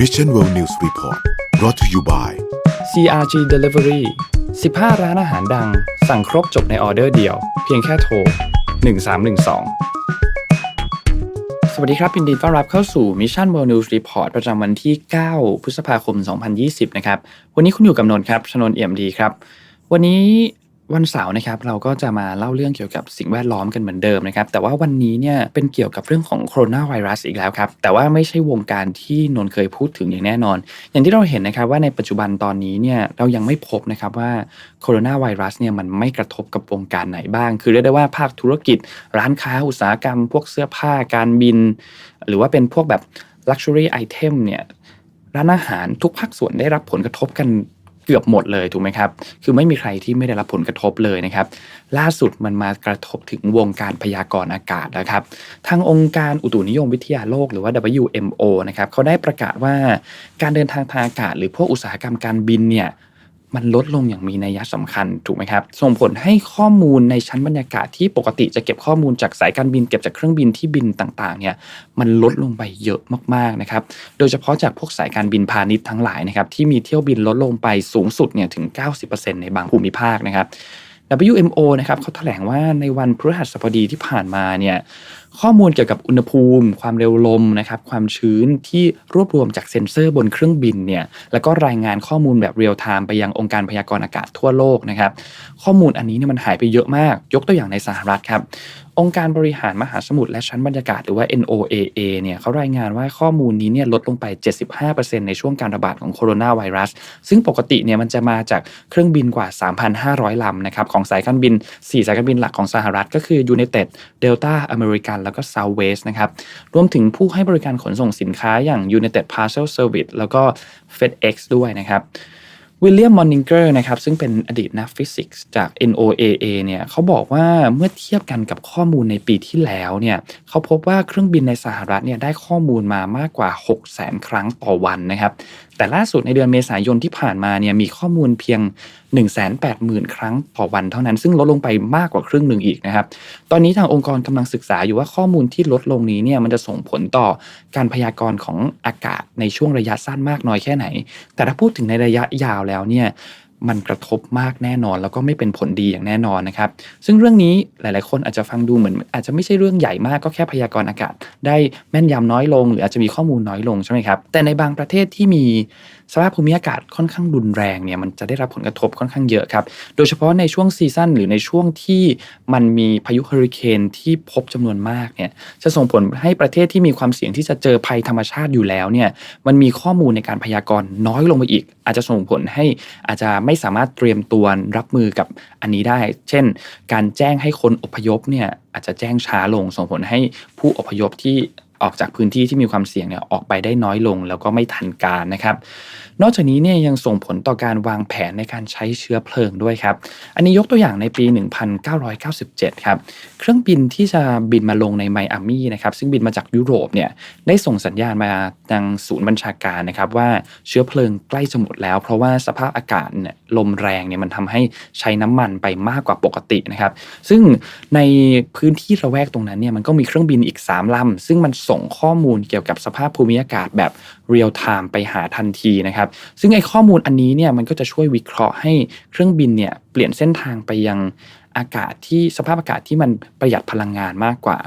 Mission World News Report brought to you by CRG Delivery 15 ร้านอาหารดัง สั่งครบจบในออเดอร์เดียว เพียงแค่โทร 1312 สวัสดีครับยินดีต้อนรับเข้าสู่ Mission World News Report ประจำวันที่ 9 พฤษภาคม 2020 นะครับ วันนี้คุณอยู่กับนนท์ครับชนนเอี่ยมดีครับ วันนี้ วันเสาร์นะครับเราก็จะมาเล่าเรื่องเกี่ยวกับสิ่งแวดล้อมกันเหมือนเดิมนะครับแต่ว่าวันนี้เนี่ยเป็นเกี่ยวกับเรื่องของโคโรนาไวรัสอีกแล้วครับแต่ว่าไม่ใช่วงการที่นนเคยพูดถึงอย่างแน่นอน อย่างที่เราเห็นนะครับว่าในปัจจุบันตอนนี้เนี่ยเรายังไม่พบนะครับว่าโคโรนาไวรัสเนี่ยมันไม่กระทบกับวงการไหนบ้าง คือเรียกได้ว่าภาคธุรกิจ ร้านค้าอุตสาหกรรม พวกเสื้อผ้าการบิน หรือว่าเป็นพวกแบบ Luxury Item เนี่ยร้านอาหารทุกภาคส่วนได้รับผลกระทบกัน เกือบหมดเลยถูกไหมครับ คือไม่มีใครที่ไม่ได้รับผลกระทบเลยนะครับ ล่าสุดมันมากระทบถึงวงการพยากรณ์อากาศนะครับ ทางองค์การอุตุนิยมวิทยาโลกหรือว่า WMO นะครับเขาได้ประกาศว่าการเดินทางทางอากาศ หรือพวกอุตสาหกรรมการบินเนี่ย มันลดลงอย่างมีนัยสำคัญถูกไหมครับ ส่งผลให้ข้อมูลในชั้นบรรยากาศที่ปกติจะเก็บข้อมูลจากสายการบินเก็บจากเครื่องบินที่บินต่างๆเนี่ยมันลดลงไปเยอะมากๆนะครับโดยเฉพาะจากพวกสายการบินพาณิชย์ทั้งหลายนะครับที่มีเที่ยวบินลดลงไปสูงสุดเนี่ยถึง 90%ในบางภูมิภาคนะครับ WMO นะครับเขาแถลงว่าในวันพฤหัสบดีที่ผ่านมาเนี่ย ข้อมูลเกี่ยวกับอุณหภูมิ ความเร็วลมนะครับความชื้นที่รวบรวมจากเซ็นเซอร์บนเครื่องบินเนี่ยแล้วก็รายงานข้อมูลแบบเรียลไทม์ไปยังองค์การพยากรณ์อากาศทั่วโลกนะครับข้อมูลอันนี้เนี่ยมันหายไปเยอะมาก ยกตัวอย่างในสหรัฐครับ องค์การบริหารมหาสมุทรและชั้นบรรยากาศหรือว่า NOAA เนี่ยเขารายงานว่าข้อมูลนี้เนี่ยลดลงไป 75%ในช่วงการระบาดของโคโรนาไวรัส ซึ่งปกติเนี่ยมันจะมาจากเครื่องบินกว่า 3,500 ลำนะครับของสายการบิน 4 สายการบินหลักของสหรัฐ ก็คือ United Delta American แล้วก็ Southwest นะครับรวมถึงผู้ให้บริการขนส่งสินค้าอย่าง United Parcel Service แล้วก็ FedEx ด้วยนะครับ วิลเลียมมอนนิงเกอร์นะครับซึ่งเป็นอดีตนักฟิสิกส์จาก NOAA เนี่ยเขาบอกว่าเมื่อเทียบกันกับข้อมูลในปีที่แล้วเนี่ยเขาพบว่าเครื่องบินในสหรัฐเนี่ยได้ข้อมูลมามากกว่า 6 0 0 0 0 0 ครั้งต่อวันนะครับ แต่ล่าสุดในเดือนเมษายนที่ผ่านมาเนี่ยมีข้อมูลเพียง 180,000 ครั้งต่อวันเท่านั้น ซึ่งลดลงไปมากกว่าครึ่งหนึ่งอีกนะครับ ตอนนี้ทางองค์กรกำลังศึกษาอยู่ว่าข้อมูลที่ลดลงนี้เนี่ยมันจะส่งผลต่อการพยากรณ์ของอากาศในช่วงระยะสั้นมากน้อยแค่ไหน แต่ถ้าพูดถึงในระยะยาวแล้วเนี่ย มันกระทบมากแน่นอน แล้วก็ไม่เป็นผลดีอย่างแน่นอนนะครับ ซึ่งเรื่องนี้หลาย ๆ คนอาจจะฟังดูเหมือน อาจจะไม่ใช่เรื่องใหญ่มากก็แค่พยากรณ์อากาศ ได้แม่นยำน้อยลง หรืออาจจะมีข้อมูลน้อยลงใช่ไหมครับ แต่ในบางประเทศที่มีสภาพภูมิอากาศค่อนข้างรุนแรงเนี่ยมันจะได้รับผลกระทบค่อนข้างเยอะครับ โดยเฉพาะในช่วงซีซั่นหรือในช่วงที่มันมีพายุเฮอริเคนที่พบจำนวนมากเนี่ยจะส่งผลให้ประเทศที่มีความเสี่ยงที่จะเจอภัยธรรมชาติอยู่แล้วเนี่ยมันมีข้อมูลในการพยากรณ์น้อยลงไปอีก อาจจะส่งผลให้อาจจะไม่สามารถเตรียมตัวรับมือกับอันนี้ได้ เช่น การแจ้งให้คนอพยพเนี่ยอาจจะแจ้งช้าลงส่งผลให้ผู้อพยพที่ ออกจากพื้นที่ที่มีความเสี่ยงเนี่ยออกไปได้น้อยลง แล้วก็ไม่ทันการนะครับ นอกจากนี้เนี่ยยังส่งผลต่อการวางแผนในการใช้เชื้อเพลิงด้วยครับ อันนี้ยกตัวอย่างในปี 1997 ครับ เครื่องบินที่จะบินมาลงในไมอามี่นะครับซึ่งบินมาจากยุโรปเนี่ยได้ส่งสัญญาณมาทางศูนย์บัญชาการนะครับว่าเชื้อเพลิงใกล้จะหมดแล้ว เพราะว่าสภาพอากาศเนี่ยลมแรงเนี่ยมันทำให้ใช้น้ำมันไปมากกว่าปกตินะครับ ซึ่งในพื้นที่ระแวกตรงนั้นเนี่ยมันก็มีเครื่องบินอีก3ลำซึ่งมันส่งข้อมูลเกี่ยวกับสภาพภูมิอากาศแบบเรียลไทม์ไปหาทันทีนะครับ ซึ่งไอ้ข้อมูลอันนี้เนี่ยมันก็จะช่วยวิเคราะห์ให้เครื่องบินเนี่ยเปลี่ยนเส้นทางไปยังอากาศที่สภาพอากาศที่มันประหยัดพลังงานมากกว่า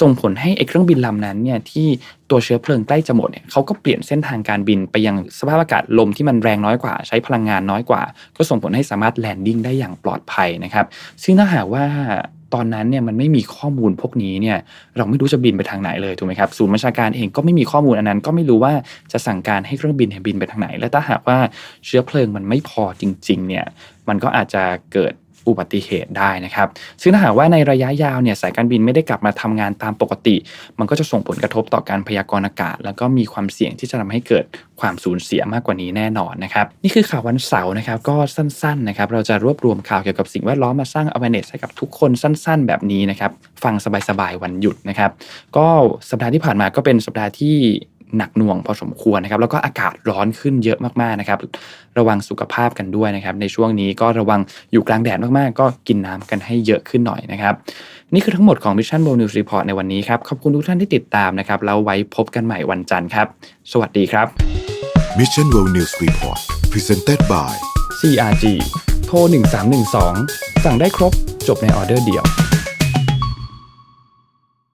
ส่งผลให้ไอ้เครื่องบินลำนั้นเนี่ยที่ตัวเชื้อเพลิงใกล้จะหมดเนี่ยเขาก็เปลี่ยนเส้นทางการบินไปยังสภาพอากาศลมที่มันแรงน้อยกว่า ใช้พลังงานน้อยกว่า ก็ส่งผลให้สามารถแลนดิ้งได้อย่างปลอดภัยนะครับ ซึ่งถ้าหากว่า ตอนนั้นเนี่ยมันไม่มีข้อมูลพวกนี้เนี่ยเราไม่รู้จะบินไปทางไหนเลยถูกไหมครับศูนย์บัญชาการเองก็ไม่มีข้อมูลอันนั้น ก็ไม่รู้ว่าจะสั่งการให้เครื่องบินบินไปทางไหน และถ้าหากว่าเชื้อเพลิงมันไม่พอจริงๆเนี่ยมันก็อาจจะเกิด อุบัติเหตุได้นะครับ ซึ่งถ้าหากว่าในระยะยาวเนี่ยสายการบินไม่ได้กลับมาทำงานตามปกติ มันก็จะส่งผลกระทบต่อการพยากรณ์อากาศ แล้วก็มีความเสี่ยงที่จะทำให้เกิดความสูญเสียมากกว่านี้แน่นอนนะครับ นี่คือข่าววันเสาร์นะครับ ก็สั้นๆนะครับ เราจะรวบรวมข่าวเกี่ยวกับสิ่งแวดล้อมมาสร้าง awareness ให้กับทุกคนสั้น ๆ แบบนี้นะครับ ฟังสบายๆวันหยุดนะครับ ก็สัปดาห์ที่ผ่านมาก็เป็นสัปดาห์ที่ หนักหน่วงพอสมควรนะครับ แล้วก็อากาศร้อนขึ้นเยอะมากๆนะครับ ระวังสุขภาพกันด้วยนะครับ ในช่วงนี้ก็ระวังอยู่กลางแดดมากๆ ก็กินน้ำกันให้เยอะขึ้นหน่อยนะครับ นี่คือทั้งหมดของ Mission World News Report ในวันนี้ครับ ขอบคุณทุกท่านที่ติดตามนะครับ แล้วไว้พบกันใหม่วันจันทร์ครับ สวัสดีครับ Mission World News Report Presented by CRG โทร1312 สั่งได้ครบ จบในออเดอร์เดียว